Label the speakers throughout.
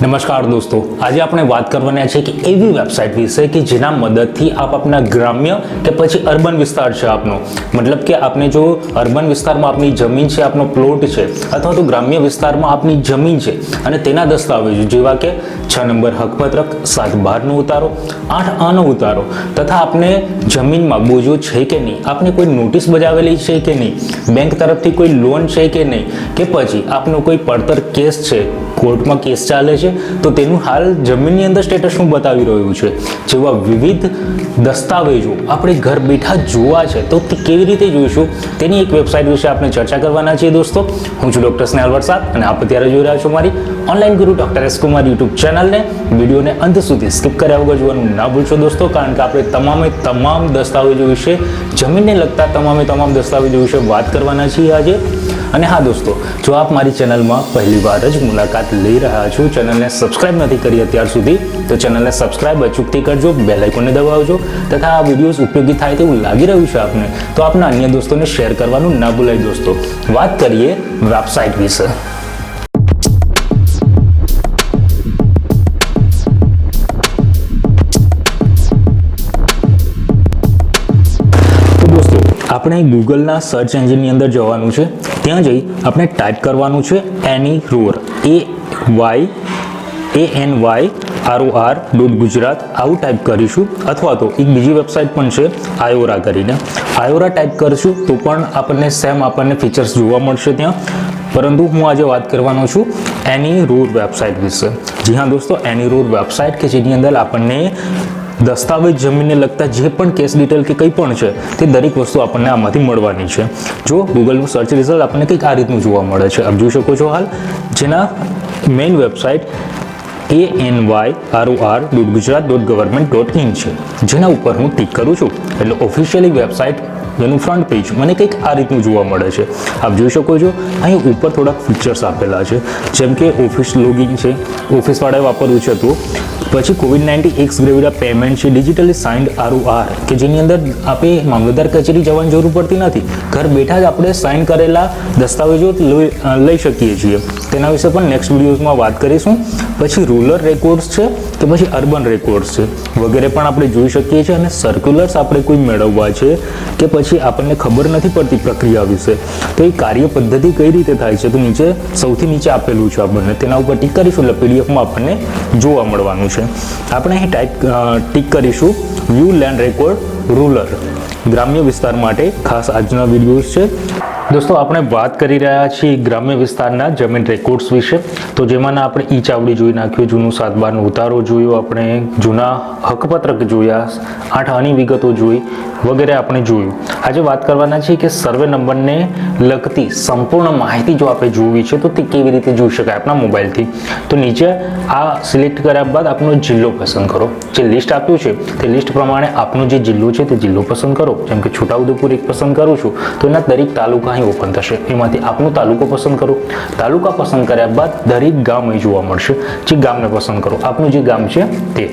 Speaker 1: નમસ્કાર દોસ્તો. આજે આપણે વાત કરવાના છે કે એવી વેબસાઇટ વિશે કે જેના મદદથી આપ આપના ગ્રામ્ય કે પછી અર્બન વિસ્તાર છે આપનો. મતલબ કે આપને જો અર્બન વિસ્તારમાં આપની જમીન છે, આપનો પ્લોટ છે, અથવા તો ગ્રામ્ય વિસ્તારમાં આપની જમીન છે, અને તેના દસ્તાવેજો જેવા કે છ નંબર હકપત્રક, સાત બારનો ઉતારો, આઠ આનો ઉતારો, તથા આપને જમીનમાં બોજો છે કે નહીં, આપને કોઈ નોટિસ બજાવેલી છે કે નહીં બેંક તરફથી કોઈ લોન છે કે નહીં, કે પછી આપનો કોઈ પડતર કેસ છે કોર્ટમાં કેસ ચાલે છે તો તેનું હાલ જમીનની અંદર સ્ટેટસ શું બતાવી રહ્યું છે. જેવા વિવિધ દસ્તાવેજો આપણે ઘર બેઠા જોવા છે, તો તે કેવી રીતે જોઈશું? તેની એક વેબસાઇટ વિશે આપણે ચર્ચા કરવાના છીએ દોસ્તો. હું છું ડૉક્ટર સ્નેહલ વરસાદ અને આપ અત્યારે જોઈ રહ્યા છો મારી ઓનલાઈન ગુરુ ડૉક્ટર એસ કુમાર યુટ્યુબ ચેનલને વિડીયોને અંત સુધી સ્કીપ કર્યા વગર જોવાનું ના ભૂલશો દોસ્તો, કારણ કે આપણે તમામે તમામ દસ્તાવેજો વિશે, જમીનને લગતા તમામે તમામ દસ્તાવેજો વિશે વાત કરવાના છીએ આજે. અને હા દોસ્તો, જો આપ મારી ચેનલમાં પહેલી વાર જ મુલાકાત લઈ રહ્યા છો, ચેનલને સબસ્ક્રાઇબ નથી કરી અત્યાર સુધી, તો ચેનલને સબસ્ક્રાઇબ અચૂકથી કરજો બેલ આઇકોનને દબાવજો, તથા આ વિડીયોઝ ઉપયોગી થાય તેવું લાગી રહ્યું છે આપને, તો આપના અન્ય દોસ્તોને શેર કરવાનું ના ભૂલાય દોસ્તો. વાત કરીએ વેબસાઇટ વિશે. આપણે ગૂગલના સર્ચ એન્જિનની અંદર જવાનું છે. ત્યાં જઈ આપણે ટાઈપ કરવાનું છે any ROR. A Y, A N Y, R O R dot Gujarat આવું ટાઈપ કરીશું. અથવા તો એક બીજી વેબસાઇટ પણ છે, આયોરા કરીને. આયોરા ટાઈપ કરીશું તો પણ આપણને સેમ આપણને ફીચર્સ જોવા મળશે ત્યાં. પરંતુ હું આજે વાત કરવાનો છું એની રૂર વેબસાઇટ વિશે. જી હા દોસ્તો, એની રૂર વેબસાઇટ કે જેની અંદર આપણને દસ્તાવેજ જમીનને લગતા જે પણ કેસ ડિટેલ કે કંઈ પણ છે, તે દરેક વસ્તુ આપણને આમાંથી મળવાની છે. જો ગૂગલનું સર્ચ રિઝલ્ટ આપણને કંઈક આ રીતનું જોવા મળે છે. આપ જોઈ શકો છો હાલ, જેના main website A N Y R R dot Gujarat dot government dot in છે. જેના ઉપર હું ટિક કરું છું. એટલે ઓફિશિયલી વેબસાઇટ જેનું ફ્રન્ટ પેજ મને કંઈક આ રીતનું જોવા મળે છે. આપ જોઈ શકો છો, અહીં ઉપર થોડાક ફીચર્સ આપેલા છે. જેમ કે ઓફિસ લોગિન છે. ઓફિસવાળાએ વાપરવું છે તો પછી COVID nineteen ex gratia payment છે ડિજિટલી સાઇન્ડ આરુ આર કે જેની અંદર આપણે મામલતદાર કચેરી જવાની જરૂર પડતી નથી. ઘર બેઠા જ આપણે સાઇન કરેલા દસ્તાવેજો લઈ શકીએ છીએ. તેના વિશે પણ નેક્સ્ટ વિડીયોઝમાં વાત કરીશું. પછી રૂરલ રેકોર્ડ્સ છે, કે પછી અર્બન રેકોર્ડ્સ છે, વગેરે પણ આપણે જોઈ શકીએ છીએ અને સર્ક્યુલર્સ આપણે કોઈ મેળવવા છે, કે પછી આપણને ખબર નથી પડતી પ્રક્રિયા વિશે. તો એ કાર્ય પદ્ધતિ કઈ રીતે થાય છે? તો નીચે, સૌથી નીચે આપેલું છે આપણને. તેના ઉપર ટીક કરીશું એટલે પીડીએફમાં આપણને જોવા મળવાનું છે. આપણે અહીં ટાઈપ ટીક કરીશું. વ્યૂ લેન્ડ રેકોર્ડ રૂરલ ગ્રામ્ય વિસ્તાર માટે ખાસ આજના વિડીયોઝ છે. દોસ્તો, આપણે વાત કરી રહ્યા છીએ ગ્રામ્ય વિસ્તારના જમીન રેકોર્ડ્સ વિશે. તો જેમાંના આપણે ઈ ચાવડી જોઈ નાખ્યું જૂનું સાત બારનો ઉતારો જોયો, આપણે જૂના હકપત્રક જોયા, આઠ આની વિગતો જોઈ વગેરે આપણે જોયું. આજે વાત કરવાના છે કે સર્વે નંબરને લગતી સંપૂર્ણ માહિતી જો આપણે જોવી છે, તો તે કેવી રીતે જોઈ શકાય આપણા મોબાઈલથી. તો નીચે આ સિલેક્ટ કર્યા બાદ આપનો જિલ્લો પસંદ કરો. જે લિસ્ટ આપ્યું છે, તે લિસ્ટ પ્રમાણે આપનો જે જિલ્લો છે, તે જિલ્લો પસંદ કરો. જેમ કે છોટાઉદેપુર એક પસંદ કરું છું. તો એના દરેક તાલુકા અહીં ઓપન થશે. એમાંથી આપનો તાલુકો પસંદ કરો. તાલુકા પસંદ કર્યા બાદ દરેક ગામ અહીં જોવા મળશે. જે ગામને પસંદ કરો. આપનું જે ગામ છે તે.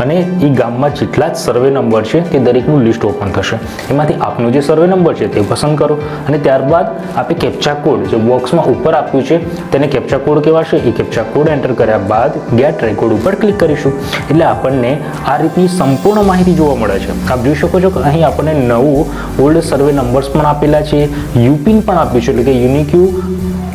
Speaker 1: અને એ ગામમાં જેટલા જ સર્વે નંબર છે તે દરેકનું લિસ્ટ ઓપન થશે. એમાંથી આપનો જે સર્વે નંબર છે તે પસંદ કરો. અને ત્યારબાદ આપે કેપ્ચા કોડ જે બોક્સમાં ઉપર આપ્યું છે તેને કેપ્ચા કોડ કહેવાશે. એ કેપ્ચા કોડ એન્ટર કર્યા બાદ ગેટ રેકોર્ડ ઉપર ક્લિક કરીશું. એટલે આપણને આ રીતની સંપૂર્ણ માહિતી જોવા મળે છે. આપ જોઈ શકો છો કે અહીં આપણને નવું ઓલ્ડ સર્વે નંબર્સ પણ આપેલા છે. યુપિન પણ આપ્યું છે, એટલે કે unique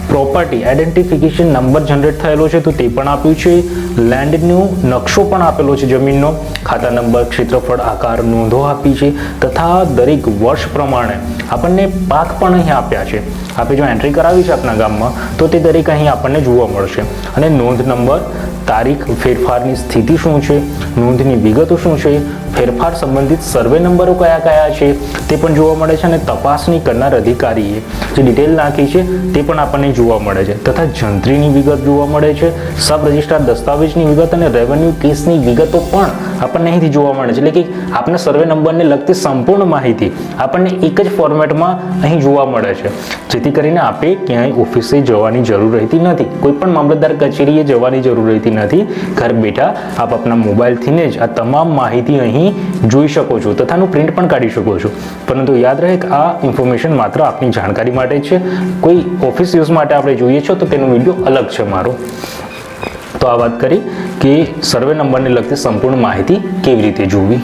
Speaker 1: property identification number generate થયેલો છે, તો તે પણ આપ્યું છે. લેન્ડનો નકશો પણ આપેલો છે જમીનનો. ખાતા નંબર, ક્ષેત્રફળ, આકાર નોંધો આપી છે તથા દરેક વર્ષ પ્રમાણે આપણને પાક પણ અહીં આપ્યા છે. આપણે જો એન્ટ્રી કરાવી છે આપણા ગામમાં, તો તે દરેક અહીં આપણને જોવા મળશે. અને નોંધ નંબર, તારીખ, ફેરફારની સ્થિતિ શું છે? નોંધની વિગતો શું છે? ફેરફાર સંબંધિત સર્વે નંબરો કયા કયા છે? તે પણ જોવા મળે છે અને તપાસણી કરનાર અધિકારીએ જે ડિટેલ નાખી છે તે પણ આપણને જોવા મળે છે. તથા જંત્રીની વિગત જોવા મળે છે. સબ રજિસ્ટ્રાર દસ્તાવેજની વિગત અને રેવન્યુ કેસની વિગતો પણ આપણને અહીંથી જોવા મળે છે. એટલે કે આપણને સર્વે નંબરને લગતી સંપૂર્ણ માહિતી આપણને એક જ ફોર્મેટમાં અહીં જોવા મળે છે. જેથી કરીને આપણે ક્યાંય ઓફિસે જવાની જરૂર રહેતી નથી. કોઈ પણ મામલતદાર કચેરીએ જવાની જરૂર રહેતી નથી. ઘર બેઠા આપ આપના મોબાઈલથીને જ આ તમામ માહિતી અહીં જોઈ શકો છો. તથાનું પ્રિન્ટ પણ કાઢી શકો છો. પરંતુ યાદ રહે કે આ ઇન્ફોર્મેશન માત્ર આપની જાણકારી માટે છે. કોઈ ઓફિસ યુઝ માટે આપણે જોઈએ છો તો તેનો વીડિયો અલગ છે મારો. તો આ વાત કરી કે સર્વે નંબરને લગતી સંપૂર્ણ માહિતી કેવી રીતે જોવી?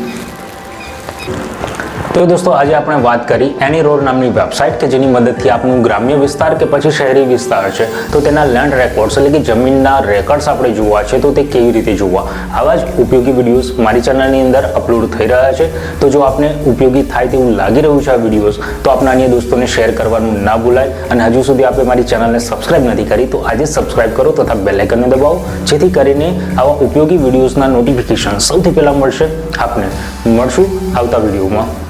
Speaker 1: તો દોસ્તો, આજે આપણે વાત કરી એની રોડ નામની વેબસાઇટ કે જેની મદદથી આપનું ગ્રામ્ય વિસ્તાર કે પછી શહેરી વિસ્તાર છે, તો તેના લેન્ડ રેકોર્ડ્સ એટલે કે જમીનના રેકોર્ડ્સ આપણે જોવા છે, તો તે કેવી રીતે જોવા? આવા જ ઉપયોગી વિડીયોઝ મારી ચેનલની અંદર અપલોડ થઈ રહ્યા છે. તો જો આપને ઉપયોગી થાય તેવું લાગી રહ્યું છે આ વિડીયોઝ તો આપના અન્ય દોસ્તોને શેર કરવાનું ના ભૂલાય. અને હજુ સુધી આપણે મારી ચેનલને સબસ્ક્રાઇબ નથી કરી, તો આજે સબસ્ક્રાઇબ કરો તથા બેલ દબાવો, જેથી કરીને આવા ઉપયોગી વિડીયોઝના નોટિફિકેશન સૌથી પહેલાં મળશે આપને. મળશું આવતા વિડીયોમાં